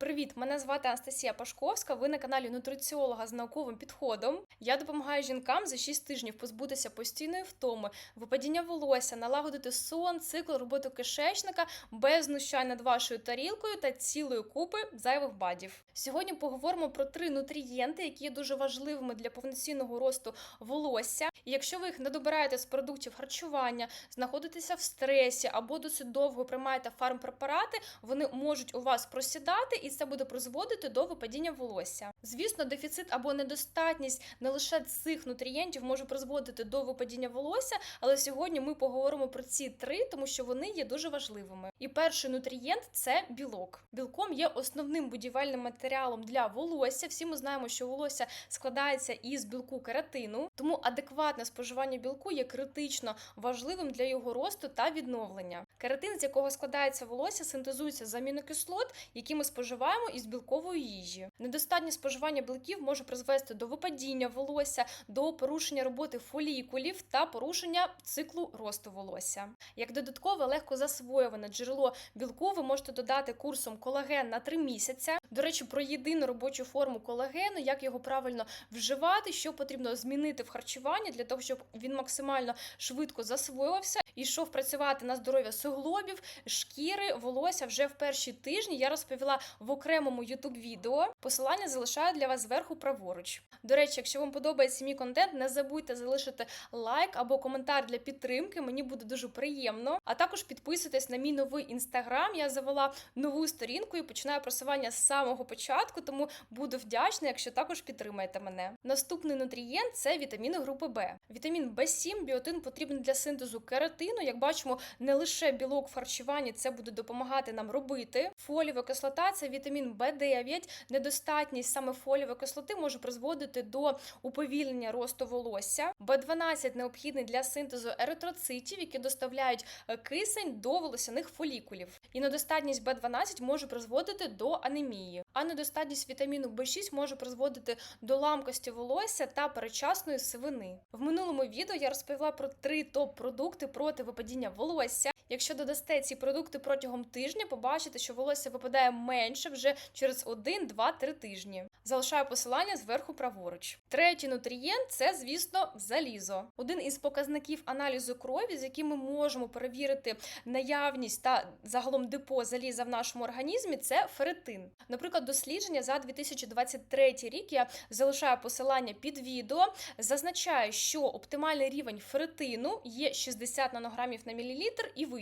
Привіт, мене звати Анастасія Пашковська. Ви на каналі нутриціолога з науковим підходом. Я допомагаю жінкам за 6 тижнів позбутися постійної втоми, випадіння волосся, налагодити сон, цикл роботи кишечника без знущань над вашою тарілкою та цілої купи зайвих бадів. Сьогодні поговоримо про три нутрієнти, які є дуже важливими для повноцінного росту волосся. І якщо ви їх не добираєте з продуктів харчування, знаходитеся в стресі або досить довго приймаєте фармпрепарати, вони можуть у вас просідати, і це буде призводити до випадіння волосся. Звісно, дефіцит або недостатність не лише цих нутрієнтів може призводити до випадіння волосся, але сьогодні ми поговоримо про ці три, тому що вони є дуже важливими. І перший нутрієнт це білок. Білком є основним будівельним матеріалом для волосся. Всі ми знаємо, що волосся складається із білку кератину, тому адекватне споживання білку є критично важливим для його росту та відновлення. Кератин, з якого складається волосся, синтезується з амінокислот, які ми споживаємо із білкової їжі. Недостатнє споживання білків може призвести до випадіння волосся, до порушення роботи фолікулів та порушення циклу росту волосся. Як додаткове легко засвоюване джерело білку, ви можете додати курсом колаген на 3 місяці. До речі, про єдину робочу форму колагену, як його правильно вживати, що потрібно змінити в харчуванні для того, щоб він максимально швидко засвоювався і йшов працювати на здоров'я суглобів, шкіри, волосся вже в перші тижні. Я розповіла в окремому youtube відео. Посилання залишаю для вас зверху праворуч. До речі, якщо вам подобається мій контент, не забудьте залишити лайк або коментар для підтримки. Мені буде дуже приємно. А також підписуйтесь на мій новий інстаграм. Я завела нову сторінку і починаю просування з самого початку, тому буду вдячна, якщо також підтримаєте мене. Наступний нутрієнт це вітаміни групи Б. Вітамін Б7 біотин потрібен для синтезу кератину. Як бачимо, не лише білок в харчуванні це буде допомагати нам робити. Фолієва кислота це вітамін Б9. Недостатність саме фолієвої кислоти може призводити до уповільнення росту волосся. Б12 необхідний для синтезу еритроцитів, які доставляють е, кисень до волосяних фолікулів. І недостатність Б12 може призводити до анемії. А недостатність вітаміну Б6 може призводити до ламкості волосся та перечасної сивини. В минулому відео я розповіла про три топ-продукти проти випадіння волосся. Якщо додасте ці продукти протягом тижня, побачите, що волосся випадає менше вже через 1, 2, 3 тижні. Залишаю посилання зверху праворуч. Третій нутрієнт це, звісно, залізо. Один із показників аналізу крові, з яким ми можемо перевірити наявність та загалом депо заліза в нашому організмі, це ферритин. Наприклад, дослідження за 2023 рік я залишаю посилання під відео. Зазначає, що оптимальний рівень ферритину є 60 нанограмів на мілілітр і вище.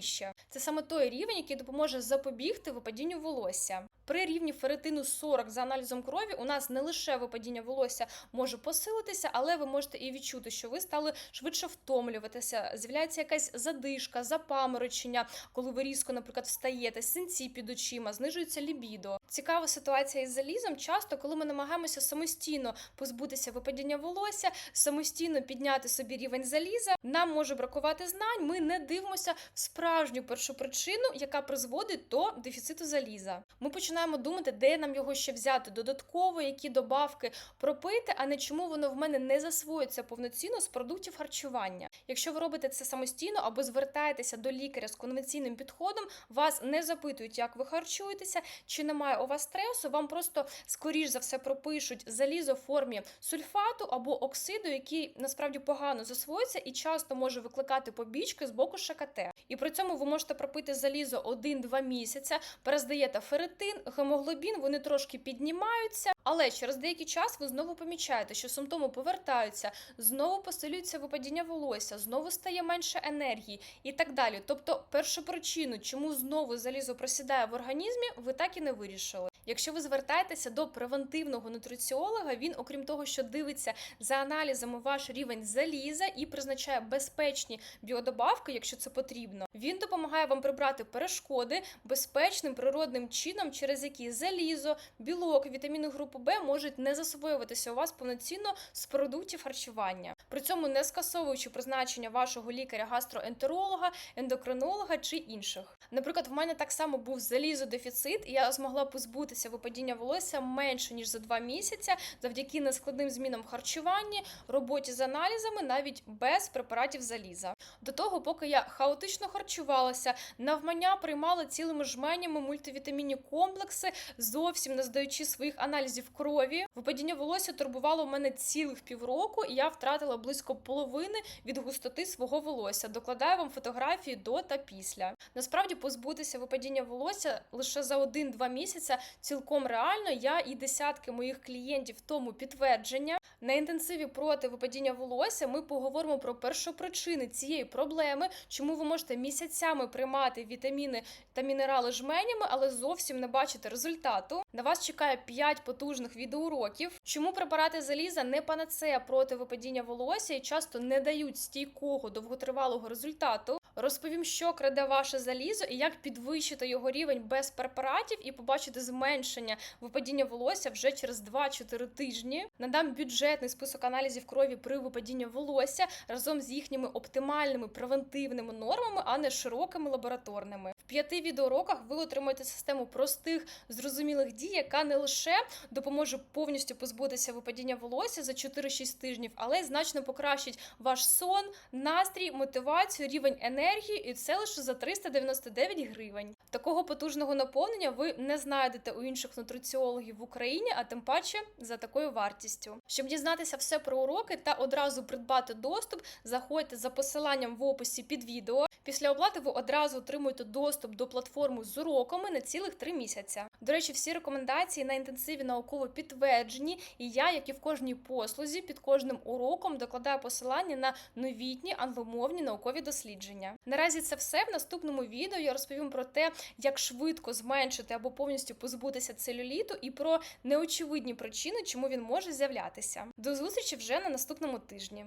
Це саме той рівень, який допоможе запобігти випадінню волосся. При рівні ферритину 40 за аналізом крові у нас не лише випадіння волосся може посилитися, але ви можете і відчути, що ви стали швидше втомлюватися. З'являється якась задишка, запаморочення, коли ви різко, наприклад, встаєте, синці під очима, знижується лібідо. Цікава ситуація із залізом. Часто, коли ми намагаємося самостійно позбутися випадіння волосся, самостійно підняти собі рівень заліза, нам може бракувати знань. Ми не дивимося в справжню першопричину, яка призводить до дефіциту заліза. Ми починаємо думати, де нам його ще взяти додатково, які добавки пропити, а не чому воно в мене не засвоюється повноцінно з продуктів харчування. Якщо ви робите це самостійно або звертаєтеся до лікаря з конвенційним підходом, вас не запитують, як ви харчуєтеся, чи немає у вас стресу, вам просто скоріш за все пропишуть залізо в формі сульфату або оксиду, який насправді погано засвоюється і часто може викликати побічки з боку ШКТ. І при цьому ви можете пропити залізо 1-2 місяця, перездаєте ферритин, гемоглобін, вони трошки піднімаються, але через деякий час ви знову помічаєте, що симптоми повертаються, знову посилюється випадіння волосся, знову стає менше енергії і так далі. Тобто, першу причину, чому знову залізо просідає в організмі, ви так і не вирішили. Якщо ви звертаєтеся до превентивного нутриціолога, він, окрім того, що дивиться за аналізами ваш рівень заліза і призначає безпечні біодобавки, якщо це потрібно, він допомагає вам прибрати перешкоди безпечним природним чином, через які залізо, білок, вітаміни групи Б можуть не засвоюватися у вас повноцінно з продуктів харчування, при цьому не скасовуючи призначення вашого лікаря-гастроентеролога, ендокринолога чи інших. Наприклад, в мене так само був залізодефіцит, і я змогла позбутися позбутися випадіння волосся менше ніж за два місяці завдяки нескладним змінам в харчуванні, роботі з аналізами, навіть без препаратів заліза. До того, поки я хаотично харчувалася, навмання приймала цілими жменями мультивітамінні комплекси, зовсім не здаючи своїх аналізів крові. Випадіння волосся турбувало мене цілих півроку, і я втратила близько половини від густоти свого волосся. Докладаю вам фотографії до та після. Насправді позбутися випадіння волосся лише за один-два місяці цілком реально. Я і десятки моїх клієнтів тому підтвердження. На інтенсиві проти випадіння волосся ми поговоримо про першопричини цієї проблеми, чому ви можете місяцями приймати вітаміни та мінерали жменями, але зовсім не бачити результату. На вас чекає 5 потужних відеоуроків. Чому препарати заліза не панацея проти випадіння волосся і часто не дають стійкого довготривалого результату. Розповім, що краде ваше залізо і як підвищити його рівень без препаратів і побачити зменшення випадіння волосся вже через 2-4 тижні. Надам бюджетний список аналізів крові при випадінні волосся разом з їхніми оптимальними превентивними нормами, а не широкими лабораторними. В п'яти відеоуроках ви отримаєте систему простих, зрозумілих дій, яка не лише допоможе повністю позбутися випадіння волосся за 4-6 тижнів, але й значно покращить ваш сон, настрій, мотивацію, рівень енергії, і це лише за 399 гривень. Такого потужного наповнення ви не знайдете у інших нутриціологів в Україні, а тим паче за такою вартістю. Щоб дізнатися все про уроки та одразу придбати доступ, заходьте за посиланням в описі під відео. Після оплати ви одразу отримуєте доступ до платформи з уроками на цілих три місяця. До речі, всі рекомендації на інтенсиві науково підтверджені, і я, як і в кожній послузі, під кожним уроком докладаю посилання на новітні англомовні наукові дослідження. Наразі це все в наступному відео. Я розповім про те, як швидко зменшити або повністю позбутися целюліту, і про неочевидні причини, чому він може з'являтися. До зустрічі вже на наступному тижні.